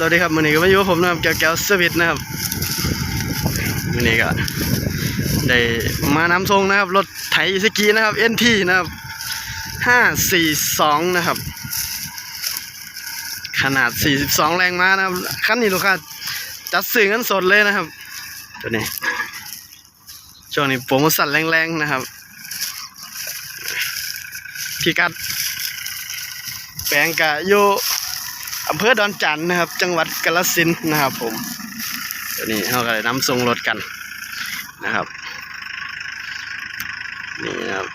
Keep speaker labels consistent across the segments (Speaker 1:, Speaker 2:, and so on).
Speaker 1: สวัสดีครับวันนี้ก็มาอยู่กับผมนะครับแก้วแก้วเซอร์วิสนะครับวันนี้ก็ได้มาน้ำทรงนะครับรถไถสกีนะครับ NT นะครับห้าสี่สองนะครับ ขนาด42แรงม้านะครับคันนี้ลูกค้าจัดซื้อเงินสดเลยนะครับ ตัวนี้ช่วงนี้โปรโมชั่นแรงๆนะครับพิกัดแปลงกะอยู่ อำเภอดอนจันทน์นะครับ จังหวัดกาฬสินธุ์นะครับ ผมตัวนี้เราก็เลยนำส่งรถกันนะครับนี่นะครับ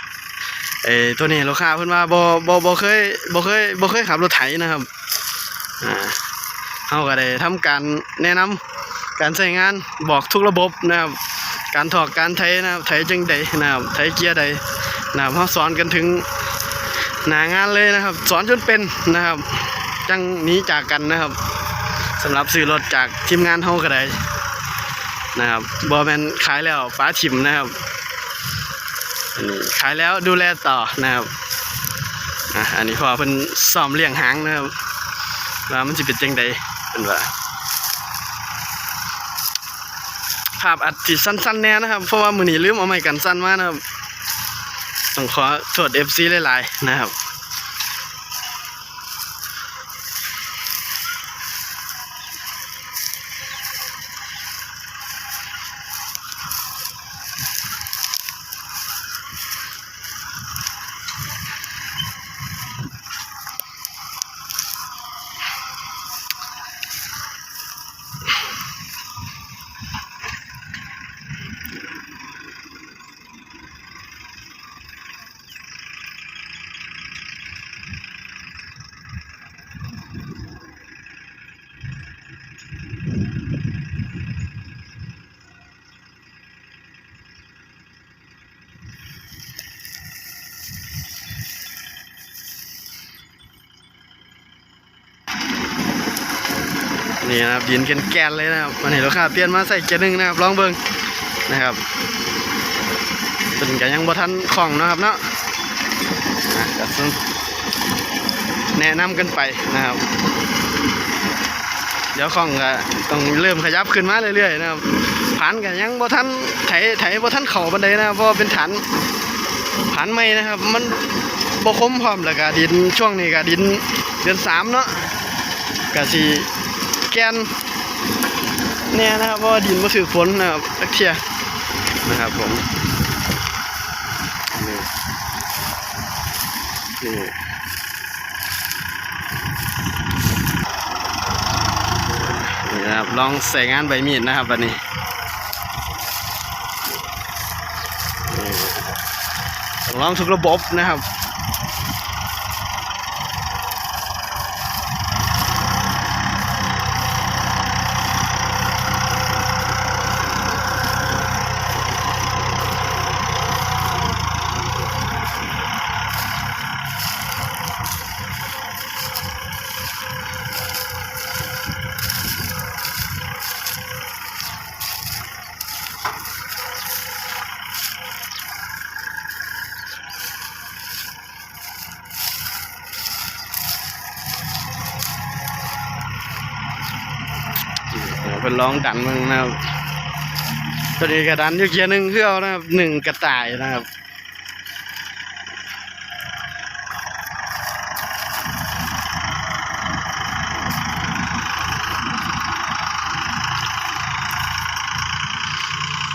Speaker 1: เอ้ตัวนี้ลูกค้าเพิ่นว่าบ่บ่บ่เคยบ่เคยบ่เคยขับรถไถนะครับอ่าเราก็ได้ทำการแนะนำการใช้งานบอกทุกระบบนะครับ การถอกการไถนะครับไถจังใดนะครับไถเกียร์ใดนะครับเราสอนกันถึงหนางานเลยนะครับ สอนจนเป็นนะครับ จังหนี้จากกันนะครับสำหรับซื้อรถจากทีมงานเฮาก็ได้นะครับบอแมนขายแล้วป้าชิมนะครับอันนี้ขายแล้วดูแลต่อนะครับอะอันนี้พอเพิ่นซ่อมเลี้ยงหางนะครับว่ามันจะเป็นจังใดเป็นว่าภาพอัดจิสั้นๆแน่นะครับ เพราะว่ามือนี้ลืมเอาไม้กันสั้นมากนะครับ ต้องขอโทษ FC หลายๆนะครับ นี่นะครับยินแกนๆเลยนะครับวันนี้ลูกค้าเปลี่ยนมาใส่เกียร์หนึ่งนะครับลองเบิงนะครับเป็นกันยังบ่ทันของนะครับเนาะอะก็ต้องแนะนำกันไปนะครับ เดี๋ยวของก็ต้องเริ่มขยับขึ้นมาเรื่อยๆนะครับผ่านกันยังบ่ทันไถไถบ่ทันเข่าบันไดนะครับเพราะเป็นฐานฐานใหม่นะครับ มันบ่คมพร้อมแล้วก็ดินช่วงนี้ก็ดินเดือนสามเนาะก็สิ แกนเนี่ยนะครับเพราะว่าดินมาถือฝนนะครับตักเทียนะครับผมนี่นี่นี่นะครับลองใส่งานใบมีดนะครับวันนี้ลองทุกระบบนะครับ เดี๋ยวเป็นร้องดันมึงนะครับตัวนี้กระดันอยู่เกียร์หนึ่งเครื่องนะครับหนึ่งกระต่ายนะครับ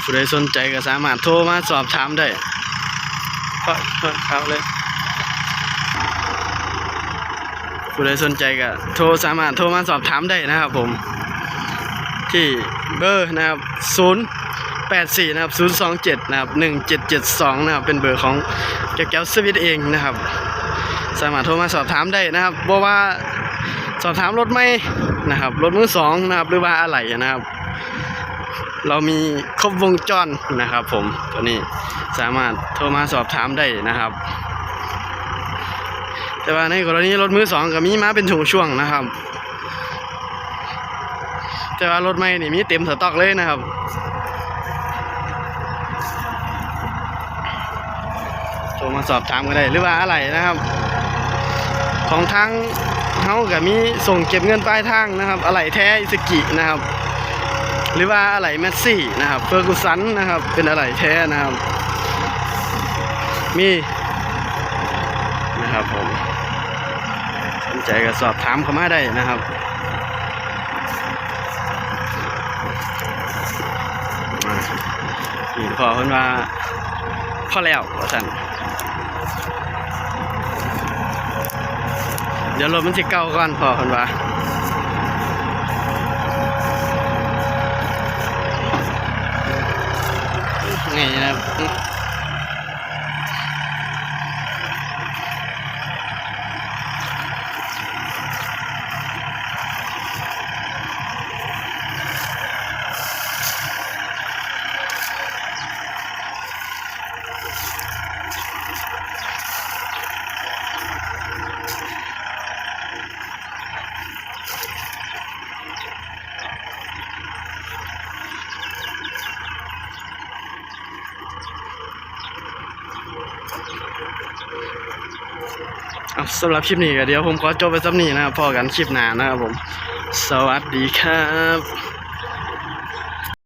Speaker 1: ผู้ใดสนใจก็สามารถโทรมาสอบถามได้ก็ครับเลยผู้ใดสนใจก็โทรสามารถโทรมาสอบถามได้นะครับผม ที่เบอร์นะครับ 0 8 4 นะครับ 0 2 7 นะครับ 1 7 7 2 นะครับ เป็นเบอร์ของแก้วแก้วสวิตเองนะครับ สามารถโทรมาสอบถามได้นะครับเพราะว่าสอบถามรถไม่นะครับ รถมือสองนะครับ หรือว่าอะไรนะครับ เรามีครบวงจรนะครับ ผมตัวนี้สามารถโทรมาสอบถามได้นะครับ แต่ว่าในกรณีรถมือสองก็มีมาเป็นช่วงช่วงๆนะครับ แต่ว่ารถใหม่นี่มีเต็มสต็อกเลยนะครับโทรมาสอบถามกันได้หรือว่าอะไรนะครับ ของทางเขาก็มีส่งเก็บเงินปลายทางนะครับอะไหล่แท้อิสกินะครับ หรือว่าอะไหล่แมสซี่นะครับเฟอร์กูสันนะครับ เป็นอะไหล่แท้นะครับ มีนะครับผมสนใจก็สอบถามเข้ามาได้นะครับอ่า นี่พอเพิ่นว่าพอแล้วว่าสั่นเดี๋ยวรถมันจะเก่าก่อนพอเพิ่นว่า สำหรับคลิปนี้ก็เดี๋ยวผมขอจบไปสักนี้นะครับพอกันคลิปหน้านะครับผม สวัสดีครับ